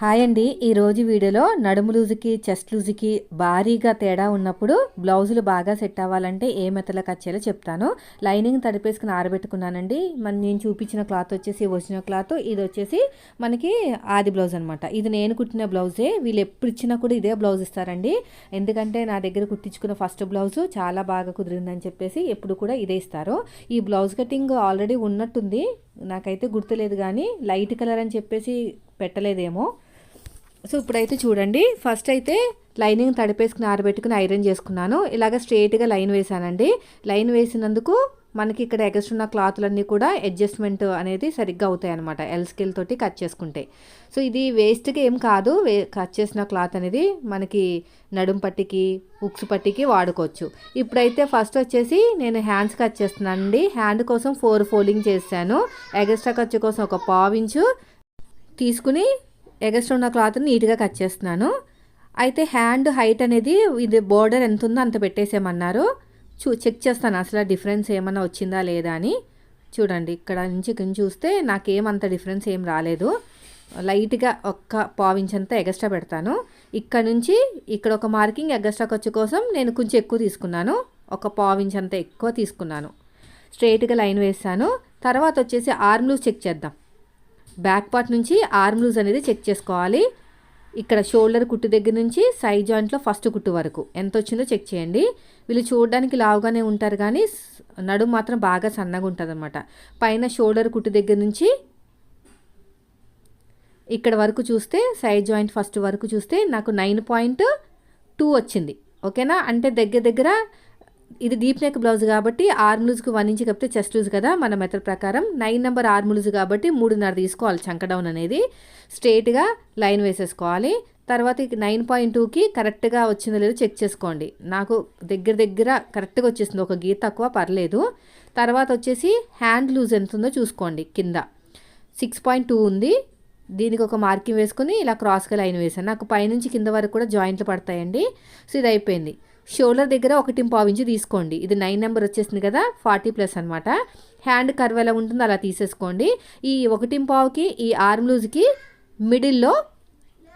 Hi అండి. ఈరోజు వీడియోలో నడుము లూజుకి చెస్ట్ లూజుకి భారీగా తేడా ఉన్నప్పుడు బ్లౌజులు బాగా సెట్ అవ్వాలంటే ఏ మెత్తల కచ్చేలో చెప్తాను. లైనింగ్ తడిపేసుకుని ఆరబెట్టుకున్నానండి. మన నేను చూపించిన క్లాత్ వచ్చేసి వచ్చిన క్లాత్. ఇది వచ్చేసి మనకి ఆది బ్లౌజ్ అనమాట ఇది నేను కుట్టిన బ్లౌజే. వీళ్ళు ఎప్పుడు ఇచ్చినా కూడా ఇదే బ్లౌజ్ ఇస్తారండి. ఎందుకంటే నా దగ్గర కుట్టించుకున్న ఫస్ట్ బ్లౌజ్ చాలా బాగా కుదిరిందని చెప్పేసి ఎప్పుడు కూడా ఇదే ఇస్తారు. ఈ బ్లౌజ్ కటింగ్ ఆల్రెడీ ఉన్నట్టుంది. నాకైతే గుర్తులేదు కానీ లైట్ కలర్ అని చెప్పేసి పెట్టలేదేమో. సో ఇప్పుడైతే చూడండి ఫస్ట్ అయితే లైనింగ్ తడిపేసుకుని ఆరబెట్టుకుని ఐరన్ చేసుకున్నాను. ఇలాగ స్ట్రేట్గా లైన్ వేసానండి. లైన్ వేసినందుకు మనకి ఇక్కడ ఎగస్ట్రున్న క్లాత్లన్నీ కూడా అడ్జస్ట్మెంట్ అనేది సరిగ్గా అవుతాయి అనమాట ఎల్ స్కేల్ తోటి కట్ చేసుకుంటే. సో ఇది వేస్ట్గా ఏం కాదు వే కట్ చేసిన క్లాత్ అనేది మనకి నడుం పట్టికి ఉక్స్ పట్టికి వాడుకోవచ్చు. ఇప్పుడైతే ఫస్ట్ వచ్చేసి నేను హ్యాండ్స్ కట్ చేస్తున్నాను అండి హ్యాండ్ కోసం ఫోర్ ఫోల్డింగ్ చేశాను. ఎగస్ట్రా ఖర్చు కోసం ఒక పావించు తీసుకుని ఎగస్ట్రా ఉన్న క్లాత్ని నీట్గా కట్ చేస్తున్నాను. అయితే హ్యాండ్ హైట్ అనేది ఇది బోర్డర్ ఎంత ఉందో అంత పెట్టేసేమన్నారు చూ చెక్ చేస్తాను అసలు డిఫరెన్స్ ఏమన్నా వచ్చిందా లేదా అని. చూడండి ఇక్కడ నుంచి కింద చూస్తే నాకేమంత డిఫరెన్స్ ఏం రాలేదు. లైట్గా ఒక్క పావించంతా ఎగస్ట్రా పెడతాను. ఇక్కడ నుంచి ఇక్కడ ఒక మార్కింగ్ ఎగస్ట్రా ఖర్చు కోసం నేను కొంచెం ఎక్కువ తీసుకున్నాను. ఒక పావించంత ఎక్కువ తీసుకున్నాను. స్ట్రైట్గా లైన్ వేస్తాను తర్వాత వచ్చేసి ఆర్మ్ లూజ్ చెక్ చేద్దాం. బ్యాక్ పార్ట్ నుంచి ఆర్మ్ లూజ్ అనేది చెక్ చేసుకోవాలి. ఇక్కడ షోల్డర్ కుట్టు దగ్గర నుంచి సైడ్ జాయింట్లో ఫస్ట్ కుట్టు వరకు. ఎంత వచ్చిందో చెక్ చేయండి. వీళ్ళు చూడడానికి లావుగానే ఉంటారు కానీ నడుము మాత్రం బాగా సన్నగా ఉంటుంది అనమాట పైన షోల్డర్ కుట్టు దగ్గర నుంచి ఇక్కడ వరకు చూస్తే సైడ్ జాయింట్ ఫస్ట్ వరకు చూస్తే నాకు నైన్ పాయింట్ టూ వచ్చింది. ఓకేనా? అంటే దగ్గర దగ్గర ఇది డీప్ నెక్ బ్లౌజ్ కాబట్టి ఆర్మ్ లూజ్కి వన్ ఇంచ్ కప్పితే చెస్ట్ లూజ్ కదా మన మెథడ్ ప్రకారం. నైన్ నెంబర్ ఆర్మ్ లూజ్ కాబట్టి మూడున్నర తీసుకోవాలి చంక డౌన్ అనేది. స్ట్రేట్గా లైన్ వేసేసుకోవాలి. తర్వాత నైన్ పాయింట్ టూకి కరెక్ట్గా వచ్చిందో లేదో చెక్ చేసుకోండి. నాకు దగ్గర దగ్గర కరెక్ట్గా వచ్చేసింది. ఒక గీత తక్కువ పర్లేదు. తర్వాత వచ్చేసి హ్యాండ్ లూజ్ ఎంత ఉందో చూసుకోండి కింద. సిక్స్ పాయింట్ టూ ఉంది. దీనికి ఒక మార్కింగ్ వేసుకుని ఇలా క్రాస్గా లైన్ వేసాను. నాకు పైనుంచి కింద వరకు కూడా జాయింట్లు పడతాయండి. సో ఇది అయిపోయింది. షోల్డర్ దగ్గర ఒకటి పావించి తీసుకోండి. ఇది నైన్ నెంబర్ వచ్చేసింది కదా ఫార్టీ ప్లస్ అనమాట హ్యాండ్ కర్వ్ ఎలా ఉంటుందో అలా తీసేసుకోండి. ఈ ఒకటి పావుకి ఈ ఆర్మ్ లూజ్కి మిడిల్లో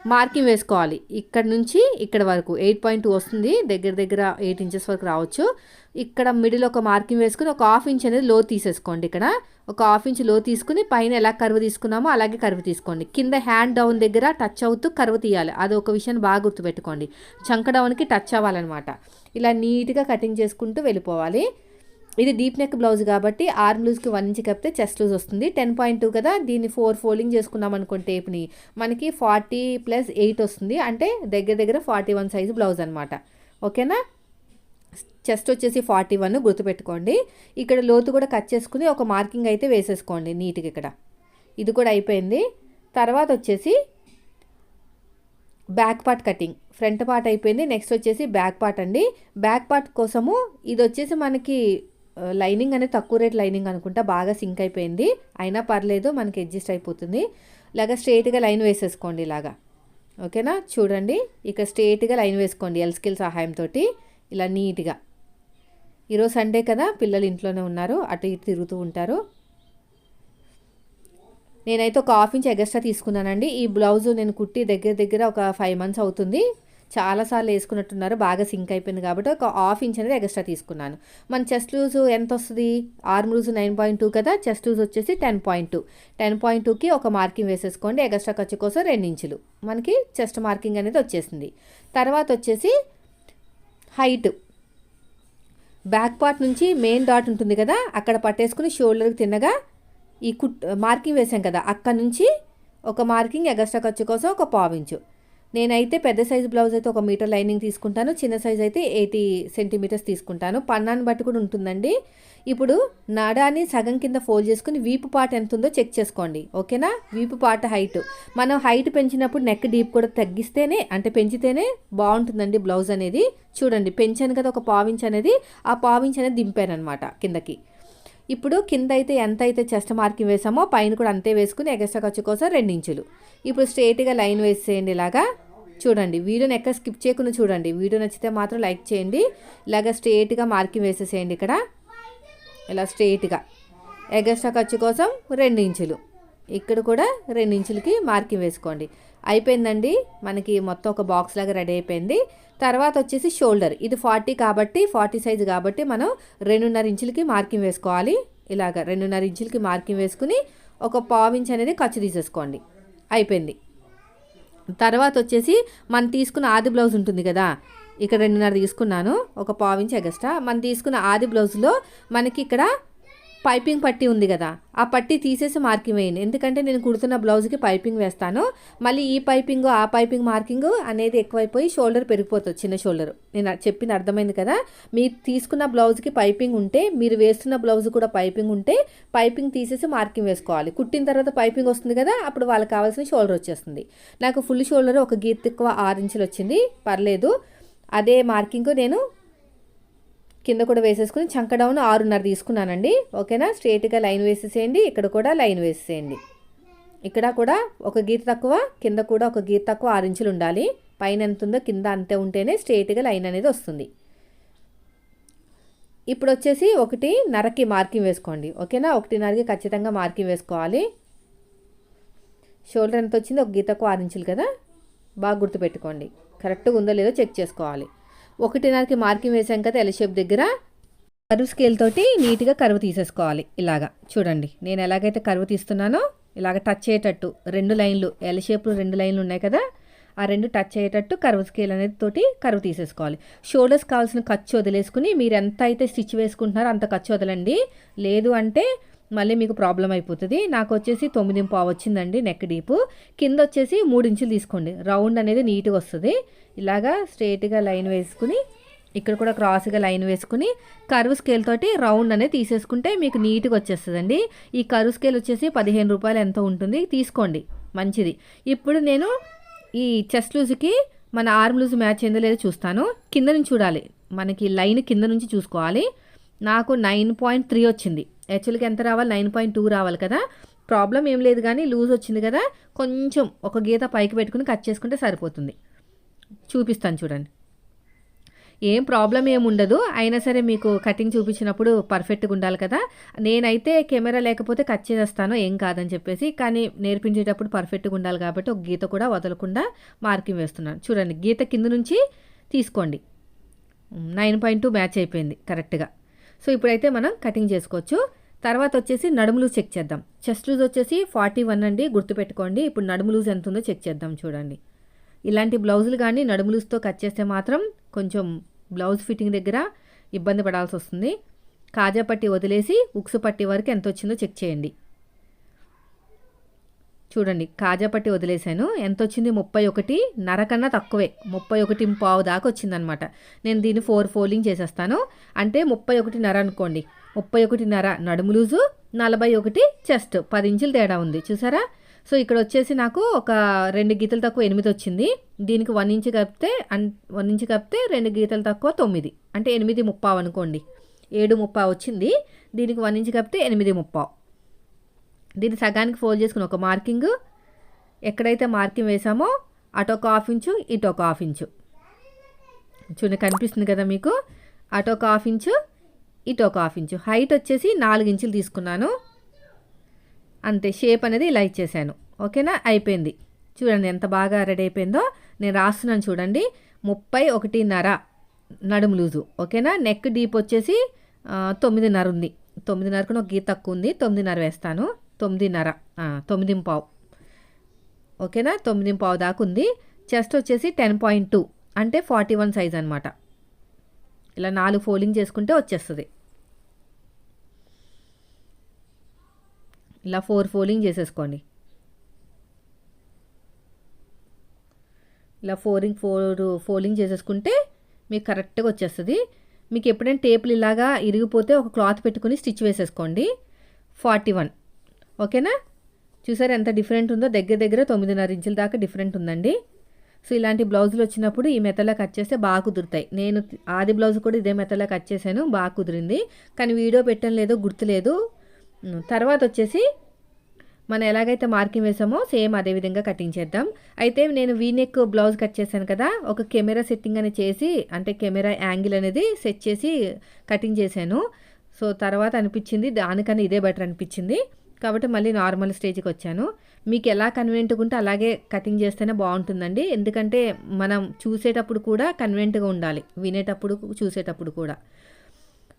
మార్కింగ్ వేసుకోవాలి. ఇక్కడ నుంచి ఇక్కడ వరకు ఎయిట్ పాయింట్ వస్తుంది. దగ్గర దగ్గర ఎయిట్ ఇంచెస్ వరకు రావచ్చు. ఇక్కడ మిడిల్ ఒక మార్కింగ్ వేసుకుని ఒక హాఫ్ ఇంచ్ అనేది లో తీసేసుకోండి ఇక్కడ. ఒక హాఫ్ ఇంచ్లో తీసుకుని పైన ఎలా కరువు తీసుకున్నామో అలాగే కరువు తీసుకోండి. కింద హ్యాండ్ డౌన్ దగ్గర టచ్ అవుతూ కరువు తీయాలి. అది ఒక విషయాన్ని బాగా గుర్తుపెట్టుకోండి. చంక డౌన్కి టచ్ అవ్వాలన్నమాట. ఇలా నీట్గా కటింగ్ చేసుకుంటూ వెళ్ళిపోవాలి. ఇది డీప్ నెక్ బ్లౌజ్ కాబట్టి ఆర్మ్ లూజ్కి వన్ ఇంచ్ కప్పితే చెస్ట్ లూజ్ వస్తుంది. టెన్ పాయింట్ టూ కదా దీన్ని ఫోర్ ఫోల్డింగ్ చేసుకున్నాం అనుకోండి టేప్ని మనకి ఫార్టీ ప్లస్ ఎయిట్ వస్తుంది. అంటే దగ్గర దగ్గర ఫార్టీ వన్ సైజు బ్లౌజ్ అనమాట ఓకేనా? చెస్ట్ వచ్చేసి ఫార్టీ వన్ గుర్తుపెట్టుకోండి. ఇక్కడ లోతు కూడా కట్ చేసుకుని ఒక మార్కింగ్ అయితే వేసేసుకోండి నీట్గా ఇక్కడ. ఇది కూడా అయిపోయింది. తర్వాత వచ్చేసి back part cutting. Front part అయిపోయింది. నెక్స్ట్ వచ్చేసి బ్యాక్ పార్ట్ అండి. బ్యాక్ పార్ట్ కోసము ఇది వచ్చేసి మనకి లైనింగ్ అనేది తక్కువ రేట్ లైనింగ్ అనుకుంటా బాగా సింక్ అయిపోయింది. అయినా పర్లేదు మనకి అడ్జస్ట్ అయిపోతుంది. ఇలాగా స్ట్రేట్గా లైన్ వేసేసుకోండి ఇలాగా. ఓకేనా? చూడండి. ఇక స్ట్రేట్గా లైన్ వేసుకోండి ఎల్ స్కిల్ సహాయంతో ఇలా నీట్గా. ఈరోజు సండే కదా? పిల్లలు ఇంట్లోనే ఉన్నారు. అటు ఇటు తిరుగుతూ ఉంటారు. నేనైతే ఒక హాఫ్ ఇంచ్ ఎగస్ట్రా తీసుకున్నానండి. ఈ బ్లౌజ్ నేను కుట్టి దగ్గర దగ్గర ఒక ఫైవ్ మంత్స్ అవుతుంది. చాలాసార్లు వేసుకున్నట్టున్నారు బాగా సింక్ అయిపోయింది కాబట్టి ఒక హాఫ్ ఇంచ్ అనేది ఎక్స్ట్రా తీసుకున్నాను. మన చెస్ట్ లూజ్ ఎంత వస్తుంది? Arm loose nine point two కదా చెస్ట్ లూజ్ వచ్చేసి ten point two. Ten point టూకి ఒక మార్కింగ్ వేసేసుకోండి ఎక్స్ట్రా ఖర్చు కోసం రెండు ఇంచులు. మనకి చెస్ట్ మార్కింగ్ అనేది వచ్చేసింది. తర్వాత వచ్చేసి హైట్. బ్యాక్ పార్ట్ నుంచి మెయిన్ డాట్ ఉంటుంది కదా అక్కడ పట్టేసుకుని షోల్డర్కి తిన్నగా ఈ కుట్ మార్కింగ్ వేసాం కదా అక్కడ నుంచి ఒక మార్కింగ్ ఎగస్ట్రా ఖర్చు కోసం ఒక పావించు నేనైతే పెద్ద సైజ్ బ్లౌజ్ అయితే ఒక మీటర్ లైనింగ్ తీసుకుంటాను చిన్న సైజ్ అయితే ఎయిటీ సెంటీమీటర్స్ తీసుకుంటాను. పన్నాన్ని బట్టి కూడా ఉంటుందండి. ఇప్పుడు నాడాన్ని సగం కింద ఫోల్డ్ చేసుకుని వీపు పార్ట్ ఎంత ఉందో చెక్ చేసుకోండి. ఓకేనా? వీపు పార్ట్ హైట్. మనం హైట్ పెంచినప్పుడు నెక్ డీప్ కూడా తగ్గిస్తేనే అంటే పెంచితేనే బాగుంటుందండి బ్లౌజ్ అనేది. చూడండి పెంచాను కదా ఒక పావించ్ అనేది ఆ పావించ్ అనేది దింపాను అనమాట కిందకి. ఇప్పుడు కింద అయితే ఎంత అయితే చెస్ట్ మార్కింగ్ వేసామో పైన కూడా అంతే వేసుకుని ఎగస్ట్రా ఖర్చు కోసం రెండు ఇంచులు ఇప్పుడు స్ట్రేట్గా లైన్ వేసేయండి ఇలాగా. చూడండి వీడియోని ఎక్కడ స్కిప్ చేయకుండా చూడండి. వీడియో నచ్చితే మాత్రం లైక్ చేయండి. ఇలాగ స్ట్రేట్గా మార్కింగ్ వేసేసేయండి ఇక్కడ. ఇలా స్ట్రేట్గా. ఎగస్ట్రా ఖర్చు కోసం రెండు ఇంచులు ఇక్కడ కూడా రెండు ఇంచులకి మార్కింగ్ వేసుకోండి. అయిపోయిందండి. మనకి మొత్తం ఒక బాక్స్ లాగా రెడీ అయిపోయింది. తర్వాత వచ్చేసి షోల్డర్ ఇది ఫార్టీ కాబట్టి ఫార్టీ సైజ్ కాబట్టి మనం రెండున్నర ఇంచులకి మార్కింగ్ వేసుకోవాలి. ఇలాగ రెండున్నర ఇంచులకి మార్కింగ్ వేసుకుని ఒక పావించ్ అనేది ఖర్చు తీసేసుకోండి. అయిపోయింది. తర్వాత వచ్చేసి మనం తీసుకున్న ఆది బ్లౌజ్ ఉంటుంది కదా ఇక్కడ రెండున్నర తీసుకున్నాను. ఒక పావించ్ ఎగస్ట్రా మనం తీసుకున్న ఆది బ్లౌజ్లో మనకి ఇక్కడ పైపింగ్ పట్టి ఉంది కదా. ఆ పట్టి తీసేసి మార్కింగ్ వేయండి. ఎందుకంటే నేను కుడుతున్న బ్లౌజ్కి పైపింగ్ వేస్తాను. మళ్ళీ ఈ పైపింగ్ ఆ పైపింగ్ మార్కింగ్ అనేది ఎక్కువైపోయి షోల్డర్ పెరిగిపోతుంది చిన్న షోల్డర్. నేను చెప్పింది అర్థమైంది కదా. మీరు తీసుకున్న బ్లౌజ్కి పైపింగ్ ఉంటే మీరు వేస్తున్న బ్లౌజ్ కూడా పైపింగ్ ఉంటే పైపింగ్ తీసేసి మార్కింగ్ వేసుకోవాలి. కుట్టిన తర్వాత పైపింగ్ వస్తుంది కదా అప్పుడు వాళ్ళకి కావాల్సిన షోల్డర్ వచ్చేస్తుంది. నాకు ఫుల్ షోల్డర్ ఒక గీత ఎక్కువ ఆరు ఇంచులు వచ్చింది. పర్లేదు. అదే మార్కింగ్ నేను కింద కూడా వేసేసుకుని చంక డౌన్ ఆరున్నర తీసుకున్నానండి. ఓకేనా? స్ట్రేట్గా లైన్ వేసేసేయండి. ఇక్కడ కూడా లైన్ వేసేసేయండి. ఇక్కడ కూడా ఒక గీత తక్కువ కింద కూడా ఒక గీత తక్కువ ఆరు ఇంచులు ఉండాలి. పైన ఎంత ఉందో కింద అంతే ఉంటేనే స్ట్రేట్గా లైన్ అనేది వస్తుంది. ఇప్పుడు వచ్చేసి ఒకటి నరకి మార్కింగ్ వేసుకోండి. ఓకేనా? ఒకటిన్నరకి ఖచ్చితంగా మార్కింగ్ వేసుకోవాలి. షోల్డర్ ఎంత వచ్చింది ఒక గీతకు ఆరు ఇంచులు కదా? బాగా గుర్తుపెట్టుకోండి. కరెక్ట్గా ఉందో లేదో చెక్ చేసుకోవాలి. ఒకటిన్నరకి మార్కింగ్ వేసాం కదా ఎల్ షేప్ దగ్గర. కరువు స్కేల్ తోటి నీట్గా కరువు తీసేసుకోవాలి ఇలాగా. చూడండి నేను ఎలాగైతే కరువు తీస్తున్నానో ఇలాగ టచ్ అయ్యేటట్టు రెండు లైన్లు ఎల్ షేప్లు రెండు లైన్లు ఉన్నాయి కదా ఆ రెండు టచ్ అయ్యేటట్టు కరువు స్కేల్ అనేది తోటి కరువు తీసేసుకోవాలి. షోల్డర్స్ కావాల్సిన ఖర్చు వదిలేసుకుని మీరు ఎంత అయితే స్టిచ్ వేసుకుంటున్నారో అంత ఖర్చు వదలండి. లేదు అంటే మళ్ళీ మీకు ప్రాబ్లం అయిపోతుంది. నాకు వచ్చేసి తొమ్మిది పావు వచ్చిందండి నెక్ డీపు. కింద వచ్చేసి మూడు ఇంచులు తీసుకోండి. రౌండ్ అనేది నీట్గా వస్తుంది. ఇలాగా స్ట్రేట్గా లైన్ వేసుకుని ఇక్కడ కూడా క్రాస్గా లైన్ వేసుకుని కరువు స్కేల్ తోటి రౌండ్ అనేది తీసేసుకుంటే మీకు నీట్గా వచ్చేస్తుందండి. ఈ కరువు స్కేల్ వచ్చేసి పదిహేను రూపాయలు ఎంత ఉంటుంది తీసుకోండి. మంచిది. ఇప్పుడు నేను ఈ చెస్ట్ లూజ్కి మన ఆర్మ్ లూజ్ మ్యాచ్ అయిందో లేదో చూస్తాను. కింద నుంచి చూడాలి. మనకి లైన్ కింద నుంచి చూసుకోవాలి. నాకు నైన్ పాయింట్ త్రీ వచ్చింది. యాక్చువల్గా ఎంత రావాలి? నైన్ పాయింట్ టూ రావాలి కదా. ప్రాబ్లం ఏం లేదు కానీ లూజ్ వచ్చింది కదా. కొంచెం ఒక గీత పైకి పెట్టుకుని కట్ చేసుకుంటే సరిపోతుంది. చూపిస్తాను చూడండి. ఏం ప్రాబ్లం ఏమి ఉండదు. అయినా సరే మీకు కటింగ్ చూపించినప్పుడు పర్ఫెక్ట్గా ఉండాలి కదా. నేనైతే కెమెరా లేకపోతే కట్ చేసేస్తాను ఏం కాదని చెప్పేసి. కానీ నేర్పించేటప్పుడు పర్ఫెక్ట్గా ఉండాలి కాబట్టి ఒక గీత కూడా వదలకుండా మార్కింగ్ వేస్తున్నాను. చూడండి గీత కింద నుంచి తీసుకోండి. నైన్ పాయింట్ టూ మ్యాచ్ అయిపోయింది కరెక్ట్గా. సో ఇప్పుడైతే మనం కటింగ్ చేసుకోవచ్చు. తర్వాత వచ్చేసి నడుము చెక్ చేద్దాం. చెస్ట్ లూజ్ వచ్చేసి ఫార్టీ వన్ అండి గుర్తుపెట్టుకోండి. ఇప్పుడు నడుము లూజ్ ఎంత ఉందో చెక్ చేద్దాం చూడండి. ఇలాంటి బ్లౌజులు కానీ నడుము లూజ్తో కట్ చేస్తే మాత్రం కొంచెం బ్లౌజ్ ఫిట్టింగ్ దగ్గర ఇబ్బంది పడాల్సి వస్తుంది కాజా పట్టి వదిలేసి ఉక్సు పట్టి వరకు ఎంత వచ్చిందో చెక్ చేయండి. చూడండి కాజా పట్టి వదిలేశాను. ఎంత వచ్చింది ముప్పై ఒకటి. నరకన్నా తక్కువే. ముప్పై ఒకటి పావు దాకా వచ్చిందనమాట. నేను దీన్ని ఫోర్ ఫోల్డింగ్ చేసేస్తాను. అంటే ముప్పై ఒకటి నర అనుకోండి. ముప్పై ఒకటిన్నర నడుము లూజు నలభై ఒకటి చెస్ట్. పది ఇంచులు తేడా ఉంది. చూసారా? సో ఇక్కడ వచ్చేసి నాకు ఒక రెండు గీతలు తక్కువ ఎనిమిది వచ్చింది. దీనికి వన్ ఇంచు కప్పితే అన్ వన్ ఇంచు కప్పితే రెండు గీతలు తక్కువ తొమ్మిది. అంటే ఎనిమిది ముప్పావు అనుకోండి. ఏడు ముప్పావు వచ్చింది. దీనికి వన్ ఇంచు కప్పితే ఎనిమిది ముప్పావు. దీన్ని సగానికి ఫోల్డ్ చేసుకుని ఒక మార్కింగ్. ఎక్కడైతే మార్కింగ్ వేసామో అటు ఒక హాఫ్ ఇంచు ఇటు ఒక హాఫ్ ఇంచు. చూడండి కనిపిస్తుంది కదా మీకు? అటు ఒక హాఫ్ ఇంచు ఇటు ఒక హాఫ్ ఇంచు. హైట్ వచ్చేసి నాలుగు ఇంచులు తీసుకున్నాను. అంతే షేప్ అనేది ఇలా ఇచ్చేసాను. ఓకేనా? అయిపోయింది. చూడండి ఎంత బాగా రెడీ అయిపోయిందో. నేను రాస్తున్నాను చూడండి. ముప్పై ఒకటిన్నర నడుము లూజు. ఓకేనా? నెక్ డీప్ వచ్చేసి తొమ్మిదిన్నర ఉంది. తొమ్మిదిన్నరకు ఒక గీత తక్కువ ఉంది. తొమ్మిదిన్నర వేస్తాను. తొమ్మిదిన్నర తొమ్మిది పావు. ఓకేనా? తొమ్మిది పావు దాకా ఉంది. చెస్ట్ వచ్చేసి టెన్ పాయింట్ టూ. అంటే ఫార్టీ వన్ సైజ్ అనమాట ఇలా నాలుగు ఫోల్డింగ్ చేసుకుంటే వచ్చేస్తుంది. ఇలా ఫోర్ ఫోల్డింగ్ చేసేసుకోండి. ఇలా ఫోరింగ్ ఫోర్ ఫోల్డింగ్ చేసేసుకుంటే మీకు కరెక్ట్గా వచ్చేస్తుంది. మీకు ఎప్పుడైనా టేపులు ఇలాగా ఇరిగిపోతే ఒక క్లాత్ పెట్టుకుని స్టిచ్ వేసేసుకోండి. Forty one. ఓకేనా? చూసారు ఎంత డిఫరెంట్ ఉందో? దగ్గర దగ్గర తొమ్మిదిన్నర ఇంచుల దాకా డిఫరెంట్ ఉందండి. సో ఇలాంటి బ్లౌజులు వచ్చినప్పుడు ఈ మెథడ్లో కట్ చేస్తే బాగా కుదురుతాయి. నేను ఆది బ్లౌజ్ కూడా ఇదే మెథడ్లో కట్ చేశాను బాగా కుదిరింది. కానీ వీడియో పెట్టడం లేదో గుర్తులేదు. తర్వాత వచ్చేసి మనం ఎలాగైతే మార్కింగ్ వేసామో సేమ్ అదే విధంగా కటింగ్ చేద్దాం. అయితే నేను వీనెక్ బ్లౌజ్ కట్ చేశాను కదా ఒక కెమెరా సెట్టింగ్ అని చేసి అంటే కెమెరా యాంగిల్ అనేది సెట్ చేసి కటింగ్ చేశాను. సో తర్వాత అనిపించింది దానికన్నా ఇదే బెటర్ అనిపించింది. కాబట్టి మళ్ళీ నార్మల్ స్టేజ్కి వచ్చాను. మీకు ఎలా కన్వీనియంట్గా ఉంటే అలాగే కటింగ్ చేస్తేనే బాగుంటుందండి. ఎందుకంటే మనం చూసేటప్పుడు కూడా కన్వీనియంట్గా ఉండాలి. వినేటప్పుడు చూసేటప్పుడు కూడా.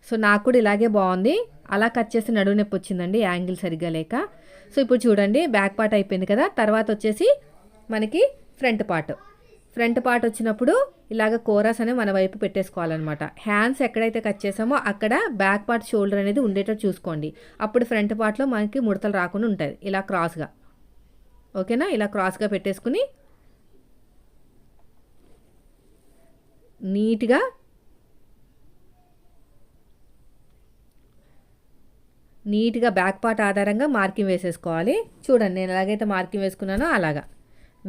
సో నాకు కూడా ఇలాగే బాగుంది. అలా కట్ చేస్తే నడువు నొప్పి వచ్చిందండి యాంగిల్ సరిగ్గా లేక. సో ఇప్పుడు చూడండి బ్యాక్ పార్ట్ అయిపోయింది కదా. తర్వాత వచ్చేసి మనకి ఫ్రంట్ పార్ట్. ఫ్రంట్ పార్ట్ వచ్చినప్పుడు ఇలాగ కోరస్ అనేది మన వైపు పెట్టేసుకోవాలన్నమాట. హ్యాండ్స్ ఎక్కడైతే కట్ చేసామో అక్కడ బ్యాక్ పార్ట్ షోల్డర్ అనేది ఉండేటట్టు చూసుకోండి. అప్పుడు ఫ్రంట్ పార్ట్లో మనకి ముడతలు రాకుండా ఉంటుంది ఇలా క్రాస్గా ఓకేనా? ఇలా క్రాస్గా పెట్టేసుకుని నీట్గా నీట్గా బ్యాక్ పార్ట్ ఆధారంగా మార్కింగ్ వేసేసుకోవాలి. చూడండి నేను ఎలాగైతే మార్కింగ్ వేసుకున్నానో అలాగా.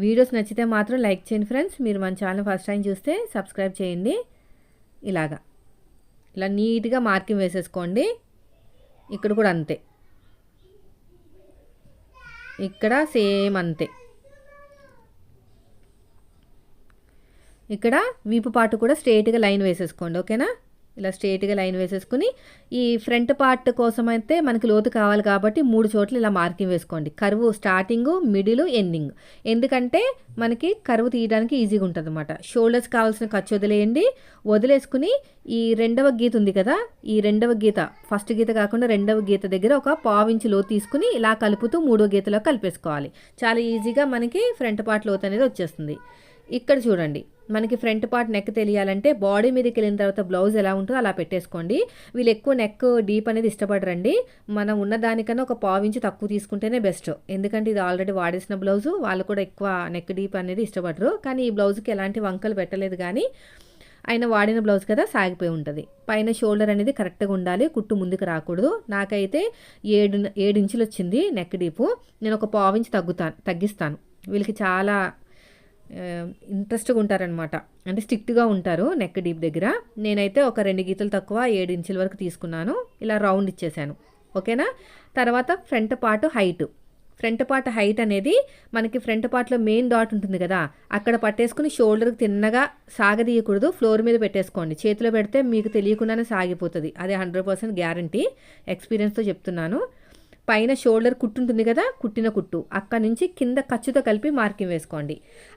వీడియోస్ నచ్చితే మాత్రం లైక్ చేయండి ఫ్రెండ్స్. మీరు మన ఛానల్ ఫస్ట్ టైం చూస్తే సబ్స్క్రైబ్ చేయండి. ఇలాగా. ఇలా నీట్గా మార్కింగ్ వేసేసుకోండి. ఇక్కడ కూడా అంతే. ఇక్కడ సేమ్ అంతే. ఇక్కడ వీపు పాటు కూడా స్ట్రేట్గా లైన్ వేసేసుకోండి ఓకేనా? ఇలా స్ట్రేట్గా లైన్ వేసేసుకుని ఈ ఫ్రంట్ పార్ట్ కోసం అయితే మనకి లోతు కావాలి కాబట్టి మూడు చోట్ల ఇలా మార్కింగ్ వేసుకోండి. కరువు స్టార్టింగ్ మిడిల్ ఎండింగ్ ఎందుకంటే మనకి కరువు తీయడానికి ఈజీగా ఉంటుంది అనమాట షోల్డర్స్ కావాల్సిన ఖర్చు వదిలేయండి. వదిలేసుకుని ఈ రెండవ గీత ఉంది కదా ఈ రెండవ గీత ఫస్ట్ గీత కాకుండా రెండవ గీత దగ్గర ఒక పావించి లోతు తీసుకుని ఇలా కలుపుతూ మూడో గీతలో కలిపేసుకోవాలి. చాలా ఈజీగా మనకి ఫ్రంట్ పార్ట్ లోతు అనేది వచ్చేస్తుంది. ఇక్కడ చూడండి. మనకి ఫ్రంట్ పార్ట్ నెక్ తెలియాలంటే బాడీ మీదకి వెళ్ళిన తర్వాత బ్లౌజ్ ఎలా ఉంటుందో అలా పెట్టేసుకోండి. వీళ్ళు ఎక్కువ నెక్ డీప్ అనేది ఇష్టపడరండి. మనం ఉన్న దానికన్నా ఒక పావించి తక్కువ తీసుకుంటేనే బెస్ట్ ఎందుకంటే ఇది ఆల్రెడీ వాడేసిన బ్లౌజు వాళ్ళు కూడా ఎక్కువ నెక్ డీప్ అనేది ఇష్టపడరు. కానీ ఈ బ్లౌజ్కి ఎలాంటి వంకలు పెట్టలేదు కానీ ఆయన వాడిన బ్లౌజ్ కదా సాగిపోయి ఉంటుంది. పైన షోల్డర్ అనేది కరెక్ట్గా ఉండాలి కుట్టు ముందుకు రాకూడదు. నాకైతే ఏడు ఏడు ఇంచులు వచ్చింది నెక్ డీపు నేను ఒక పావించి తగ్గుతాను తగ్గిస్తాను. వీళ్ళకి చాలా ఇంట్రెస్ట్గా ఉంటారనమాట అంటే స్ట్రిక్ట్గా ఉంటారు నెక్ డీప్ దగ్గర. నేనైతే ఒక రెండు గీతలు తక్కువ ఏడు ఇంచుల వరకు తీసుకున్నాను. ఇలా రౌండ్ ఇచ్చేసాను. ఓకేనా? తర్వాత front part height front part height అనేది మనకి ఫ్రంట్ పార్ట్లో మెయిన్ డాట్ ఉంటుంది కదా. అక్కడ పట్టేసుకుని షోల్డర్కి తిన్నగా సాగదీయకూడదు. ఫ్లోర్ మీద పెట్టేసుకోండి. చేతిలో పెడితే మీకు తెలియకుండానే సాగిపోతుంది. అదే హండ్రెడ్ పర్సెంట్ గ్యారంటీ ఎక్స్పీరియన్స్తో చెప్తున్నాను. పైన షోల్డర్ కుట్టు ఉంటుంది కదా కుట్టిన కుట్టు. అక్కడ నుంచి కింద ఖర్చుతో కలిపి మార్కింగ్ వేసుకోండి.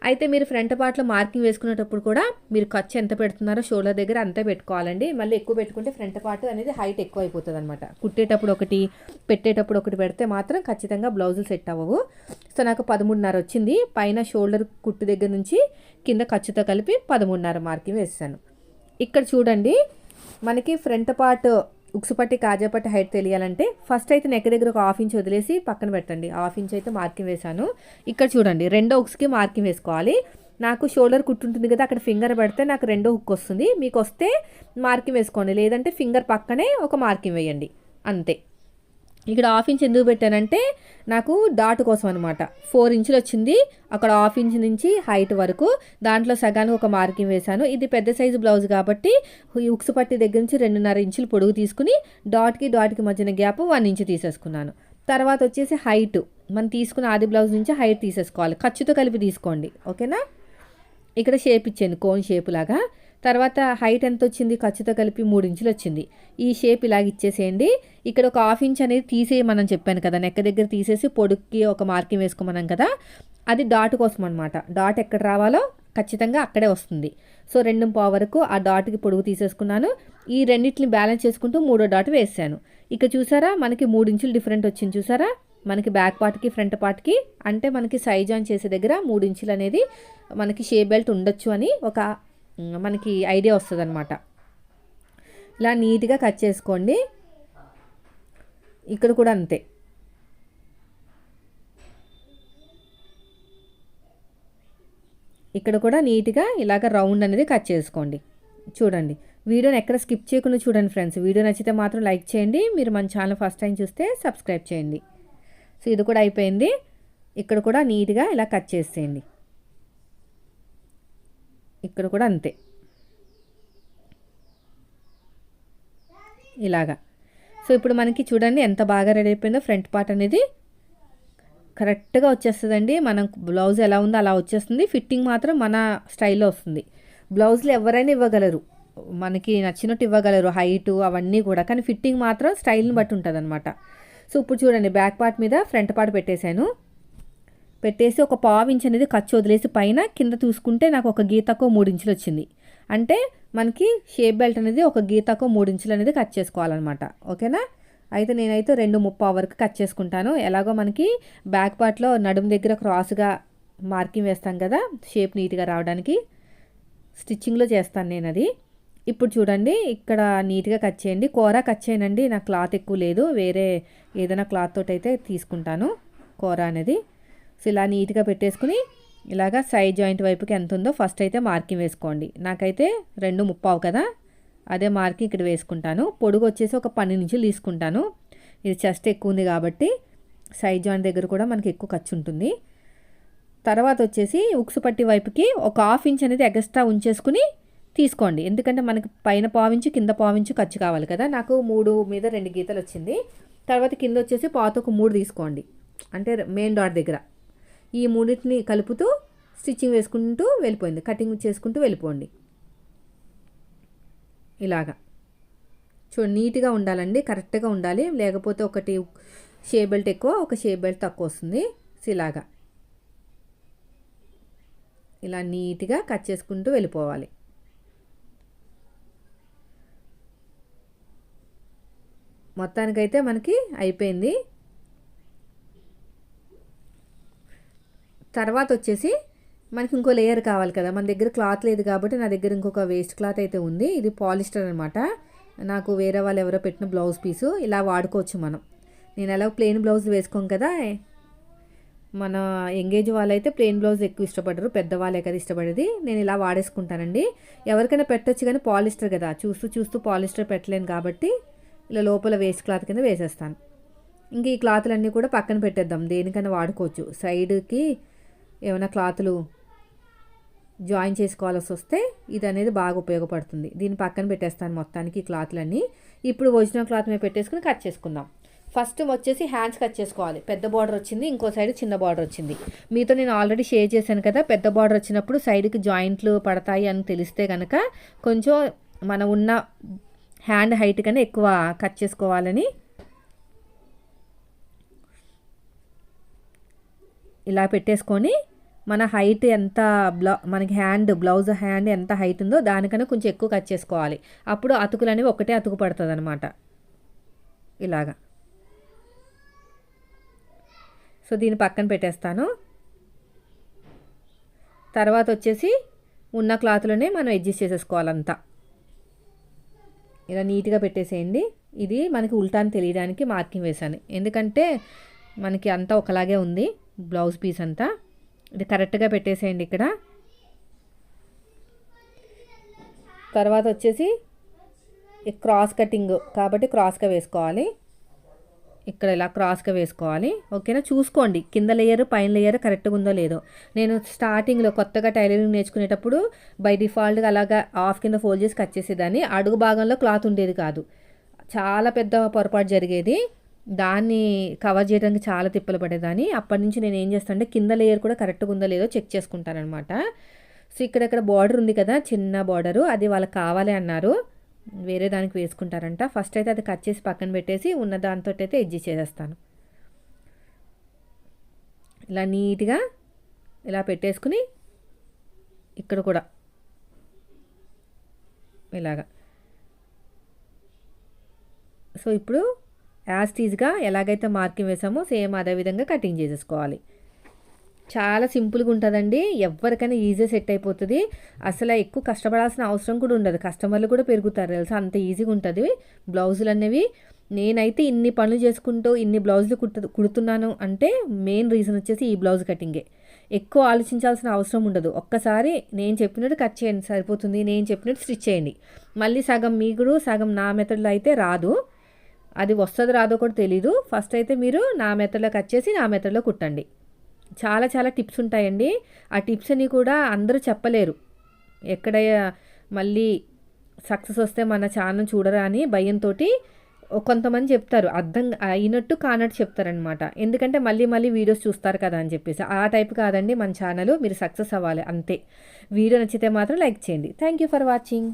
అయితే మీరు ఫ్రంట్ పార్ట్లో మార్కింగ్ వేసుకునేటప్పుడు కూడా మీరు ఖర్చు ఎంత పెడుతున్నారో షోల్డర్ దగ్గర అంతే పెట్టుకోవాలండి. మళ్ళీ ఎక్కువ పెట్టుకుంటే ఫ్రంట్ పార్ట్ అనేది హైట్ ఎక్కువ అయిపోతుంది అనమాట కుట్టేటప్పుడు ఒకటి పెట్టేటప్పుడు ఒకటి పెడితే మాత్రం ఖచ్చితంగా బ్లౌజులు సెట్ అవ్వవు. సో నాకు పదమూడున్నర వచ్చింది. పైన షోల్డర్ కుట్టు దగ్గర నుంచి కింద ఖర్చుతో కలిపి పదమూడున్నర మార్కింగ్ వేసాను ఇక్కడ చూడండి మనకి ఫ్రంట్ పార్ట్ ఉక్సుపట్టి పట్టి హైట్ తెలియాలంటే ఫస్ట్ అయితే నెక్ దగ్గర ఒక హాఫ్ ఇంచ్ వదిలేసి పక్కన పెట్టండి. హాఫ్ ఇంచ్ అయితే మార్కింగ్ వేశాను. ఇక్కడ చూడండి రెండో ఉక్స్కి మార్కింగ్ వేసుకోవాలి. నాకు షోల్డర్ కుట్టుంటుంది కదా అక్కడ ఫింగర్ పెడితే నాకు రెండో హుక్ వస్తుంది. మీకు వస్తే మార్కింగ్ వేసుకోండి. లేదంటే ఫింగర్ పక్కనే ఒక మార్కింగ్ వేయండి. అంతే. ఇక్కడ హాఫ్ ఇంచ్ ఎందుకు పెట్టానంటే నాకు డాట్ కోసం అనమాట ఫోర్ ఇంచులు వచ్చింది. అక్కడ హాఫ్ ఇంచ్ నుంచి హైట్ వరకు. దాంట్లో సగానికి ఒక మార్కింగ్ వేశాను. ఇది పెద్ద సైజు బ్లౌజ్ కాబట్టి ఉక్స్ పట్టి దగ్గర నుంచి రెండున్నర ఇంచులు పొడుగు తీసుకుని డాట్కి డాట్కి మధ్యన గ్యాప్ వన్ ఇంచ్ తీసేసుకున్నాను. తర్వాత వచ్చేసి హైట్. మనం తీసుకున్న ఆది బ్లౌజ్ నుంచి హైట్ తీసేసుకోవాలి. ఖర్చుతో కలిపి తీసుకోండి. ఓకేనా? ఇక్కడ షేప్ ఇచ్చాను కోన్ షేప్ లాగా. తర్వాత హైట్ ఎంత వచ్చింది ఖర్చుతో కలిపి మూడు ఇంచులు వచ్చింది. ఈ షేప్ ఇలాగ ఇచ్చేసేయండి. ఇక్కడ ఒక హాఫ్ ఇంచ్ అనేది తీసేయమని చెప్పాను కదా. నెక్క దగ్గర తీసేసి పొడుక్కి ఒక మార్కింగ్ వేసుకోమన్నాం కదా. అది డాట్ కోసం అనమాట డాట్ ఎక్కడ రావాలో ఖచ్చితంగా అక్కడే వస్తుంది. సో రెండు పావు వరకు ఆ డాట్కి పొడుగు తీసేసుకున్నాను. ఈ రెండింటిని బ్యాలెన్స్ చేసుకుంటూ మూడో డాట్ వేసాను. ఇక చూసారా? మనకి మూడు ఇంచులు డిఫరెంట్ వచ్చింది చూసారా? మనకి బ్యాక్ పార్ట్కి ఫ్రంట్ పార్ట్కి అంటే మనకి సైజ్ ఆన్ చేసే దగ్గర మూడు ఇంచులు అనేది మనకి షే బెల్ట్ ఉండొచ్చు అని ఒక మనకి ఐడియా వస్తుంది అనమాట ఇలా నీట్గా కట్ చేసుకోండి. ఇక్కడ కూడా అంతే. ఇక్కడ కూడా నీట్గా ఇలాగ రౌండ్ అనేది కట్ చేసుకోండి. చూడండి. వీడియోని ఎక్కడ స్కిప్ చేయకుండా చూడండి ఫ్రెండ్స్. వీడియో నచ్చితే మాత్రం లైక్ చేయండి. మీరు మన ఛానల్ ఫస్ట్ టైం చూస్తే సబ్స్క్రైబ్ చేయండి. సో ఇది కూడా అయిపోయింది. ఇక్కడ కూడా నీట్గా ఇలా కట్ చేసేయండి. ఇక్కడ కూడా అంతే. ఇలాగా. సో ఇప్పుడు మనకి చూడండి ఎంత బాగా రెడీ అయిపోయిందో. ఫ్రంట్ పార్ట్ అనేది కరెక్ట్గా వచ్చేస్తుందండి. మనం బ్లౌజ్ ఎలా ఉందో అలా వచ్చేస్తుంది. ఫిట్టింగ్ మాత్రం మన స్టైల్లో వస్తుంది. బ్లౌజ్లు ఎవరైనా ఇవ్వగలరు. మనకి నచ్చినట్టు ఇవ్వగలరు. హైటు అవన్నీ కూడా. కానీ ఫిట్టింగ్ మాత్రం స్టైల్ని బట్టి ఉంటుంది అనమాట సో ఇప్పుడు చూడండి బ్యాక్ పార్ట్ మీద ఫ్రంట్ పార్ట్ పెట్టేశాను. పెట్టేసి ఒక పావు అనేది ఖర్చు వదిలేసి పైన కింద చూసుకుంటే నాకు ఒక గీతకో మూడు ఇంచులు వచ్చింది. అంటే మనకి షేప్ బెల్ట్ అనేది ఒక గీతకో మూడు ఇంచులు అనేది కట్ చేసుకోవాలన్నమాట. ఓకేనా? అయితే నేనైతే రెండు ముప్పావు వరకు కట్ చేసుకుంటాను. ఎలాగో మనకి బ్యాక్ పార్ట్లో నడుము దగ్గర క్రాస్గా మార్కింగ్ వేస్తాం కదా షేప్ నీట్గా రావడానికి. స్టిచ్చింగ్లో చేస్తాను నేను అది. ఇప్పుడు చూడండి ఇక్కడ నీట్గా కట్ చేయండి. కూర కట్ చేయనండి నాకు క్లాత్ ఎక్కువ లేదు. వేరే ఏదైనా క్లాత్ తోటి అయితే తీసుకుంటాను కూర అనేది. సో ఇలా నీట్గా పెట్టేసుకుని ఇలాగా సైడ్ జాయింట్ వైపుకి ఎంత ఉందో ఫస్ట్ అయితే మార్కింగ్ వేసుకోండి. నాకైతే రెండు ముప్పావు కదా అదే మార్కింగ్ ఇక్కడ వేసుకుంటాను. పొడుగు వచ్చేసి ఒక పన్నెండు ఇంచులు తీసుకుంటాను. ఇది చెస్ట్ ఎక్కువ ఉంది కాబట్టి సైడ్ జాయింట్ దగ్గర కూడా మనకి ఎక్కువ ఖర్చు ఉంటుంది. తర్వాత వచ్చేసి ఉక్సు పట్టి వైపుకి ఒక హాఫ్ ఇంచ్ అనేది ఎక్స్ట్రా ఉంచేసుకుని తీసుకోండి. ఎందుకంటే మనకి పైన పావించు కింద పావించు ఖర్చు కావాలి కదా. నాకు మూడు మీద రెండు గీతలు వచ్చింది. తర్వాత కింద వచ్చేసి పాత ఒక మూడు తీసుకోండి. అంటే మెయిన్ డాట్ దగ్గర. ఈ మూడింటిని కలుపుతూ స్టిచ్చింగ్ వేసుకుంటూ వెళ్ళిపోయింది. కటింగ్ చేసుకుంటూ వెళ్ళిపోండి. ఇలాగా. చూడండి నీట్గా ఉండాలండి కరెక్ట్గా ఉండాలి. లేకపోతే ఒకటి షే బెల్ట్ ఎక్కువ ఒక షే బెల్ట్ తక్కువ వస్తుంది. ఇలాగా. ఇలా నీట్గా కట్ చేసుకుంటూ వెళ్ళిపోవాలి. మొత్తానికైతే మనకి అయిపోయింది. తర్వాత వచ్చేసి మనకి ఇంకో లేయర్ కావాలి కదా. మన దగ్గర క్లాత్ లేదు కాబట్టి నా దగ్గర ఇంకొక వేస్ట్ క్లాత్ అయితే ఉంది. ఇది పాలిస్టర్ అనమాట నాకు వేరే వాళ్ళు ఎవరో పెట్టిన బ్లౌజ్ పీసు ఇలా వాడుకోవచ్చు మనం. నేను ఎలా ప్లెయిన్ బ్లౌజ్ వేసుకోం కదా. మన ఎంగేజ్ వాళ్ళైతే ప్లెయిన్ బ్లౌజ్ ఎక్కువ ఇష్టపడరు. పెద్దవాళ్ళే కదా ఇష్టపడేది. నేను ఇలా వాడేసుకుంటానండి. ఎవరికైనా పెట్టచ్చు కానీ పాలిస్టర్ కదా. చూస్తూ చూస్తూ పాలిస్టర్ పెట్టలేను కాబట్టి ఇలా లోపల వేస్ట్ క్లాత్ కింద వేసేస్తాను. ఇంక ఈ క్లాత్లన్నీ కూడా పక్కన పెట్టేద్దాం. దేనికైనా వాడుకోవచ్చు. సైడ్కి ఏమైనా క్లాతులు జాయిన్ చేసుకోవాల్సి వస్తే ఇది అనేది బాగా ఉపయోగపడుతుంది. దీన్ని పక్కన పెట్టేస్తాను మొత్తానికి క్లాత్లన్నీ. ఇప్పుడు ఒరిజినల్ క్లాత్ మీద పెట్టేసుకుని కట్ చేసుకుందాం. ఫస్ట్ వచ్చేసి హ్యాండ్స్ కట్ చేసుకోవాలి. పెద్ద బార్డర్ వచ్చింది ఇంకో సైడ్ చిన్న బార్డర్ వచ్చింది. మీతో నేను ఆల్రెడీ షేర్ చేశాను కదా పెద్ద బార్డర్ వచ్చినప్పుడు సైడ్కి జాయింట్లు పడతాయి అని తెలిస్తే కనుక కొంచెం మన ఉన్న హ్యాండ్ హైట్ కన్నా ఎక్కువ కట్ చేసుకోవాలని ఇలా పెట్టేసుకొని మన హైట్ ఎంత బ్లౌ మనకి హ్యాండ్ బ్లౌజ్ హ్యాండ్ ఎంత హైట్ ఉందో దానికన్నా కొంచెం ఎక్కువ కట్ చేసుకోవాలి. అప్పుడు అతుకులు అనేవి ఒకటే అతుకు పడుతుంది అనమాట ఇలాగా. సో దీన్ని పక్కన పెట్టేస్తాను. తర్వాత వచ్చేసి ఉన్న క్లాత్లోనే మనం అడ్జస్ట్ చేసేసుకోవాలంతా. ఇలా నీట్గా పెట్టేసేయండి. ఇది మనకి ఉల్టాని తెలియడానికి మార్కింగ్ వేశాను. ఎందుకంటే మనకి అంతా ఒకలాగే ఉంది బ్లౌజ్ పీస్ అంతా. ఇది కరెక్ట్గా పెట్టేసేయండి ఇక్కడ. తర్వాత వచ్చేసి క్రాస్ కటింగ్ కాబట్టి క్రాస్గా వేసుకోవాలి. ఇక్కడ ఇలా క్రాస్గా వేసుకోవాలి. ఓకేనా? చూసుకోండి. కింద లేయర్ పైన లేయర్ కరెక్ట్గా ఉందో లేదో. నేను స్టార్టింగ్లో కొత్తగా టైలరింగ్ నేర్చుకునేటప్పుడు బై డిఫాల్ట్గా అలాగా ఆఫ్ కింద ఫోల్డ్ చేసి కట్ చేసేదాన్ని. అడుగు భాగంలో క్లాత్ ఉండేది కాదు. చాలా పెద్ద పొరపాటు జరిగేది. దాన్ని కవర్ చేయడానికి చాలా తిప్పలు పడేదాన్ని. అప్పటి నుంచి నేను ఏం చేస్తానంటే కింద లేయర్ కూడా కరెక్ట్గా ఉందో లేదో చెక్ చేసుకుంటానమాట సో ఇక్కడ బార్డర్ ఉంది కదా చిన్న బార్డరు అది వాళ్ళకి కావాలి అన్నారు. వేరే దానికి వేసుకుంటారంట. ఫస్ట్ అయితే అది కట్ చేసి పక్కన పెట్టేసి ఉన్న దాంతో అయితే ఎడ్జి చేసేస్తాను. ఇలా నీట్గా ఇలా పెట్టేసుకుని ఇక్కడ కూడా ఇలాగా. సో ఇప్పుడు యాస్టీజ్గా ఎలాగైతే మార్కింగ్ వేసామో సేమ్ అదే విధంగా కటింగ్ చేసేసుకోవాలి. చాలా సింపుల్గా ఉంటుందండి. ఎవరికైనా ఈజీ సెట్ అయిపోతుంది. అసలు ఎక్కువ కష్టపడాల్సిన అవసరం కూడా ఉండదు. కస్టమర్లు కూడా పెరుగుతారు తెలుసా? అంత ఈజీగా ఉంటుంది బ్లౌజులు అనేవి. నేనైతే ఇన్ని పనులు చేసుకుంటూ ఇన్ని బ్లౌజులు కుట్టు కుడుతున్నాను అంటే మెయిన్ రీజన్ వచ్చేసి ఈ బ్లౌజ్ కటింగే. ఎక్కువ ఆలోచించాల్సిన అవసరం ఉండదు. ఒక్కసారి నేను చెప్పినట్టు కట్ చేయండి సరిపోతుంది. నేను చెప్పినట్టు స్టిచ్ చేయండి. మళ్ళీ సగం మీకు సగం నా మెథడ్లో అయితే రాదు. అది వస్తుంది రాదో కూడా తెలీదు. ఫస్ట్ అయితే మీరు నా మెథడ్లో కట్ చేసి నా మెథడ్లో కుట్టండి. చాలా చాలా టిప్స్ ఉంటాయండి. ఆ టిప్స్ అని కూడా అందరూ చెప్పలేరు. ఎక్కడ మళ్ళీ సక్సెస్ వస్తే మన ఛానల్ చూడరా అని భయంతో కొంతమంది చెప్తారు. అర్థం అయినట్టు కానట్టు చెప్తారనమాట ఎందుకంటే మళ్ళీ మళ్ళీ వీడియోస్ చూస్తారు కదా అని చెప్పేసి. ఆ టైప్ కాదండి మన ఛానల్. మీరు సక్సెస్ అవ్వాలి. అంతే. వీడియో నచ్చితే మాత్రం లైక్ చేయండి. Thank you for watching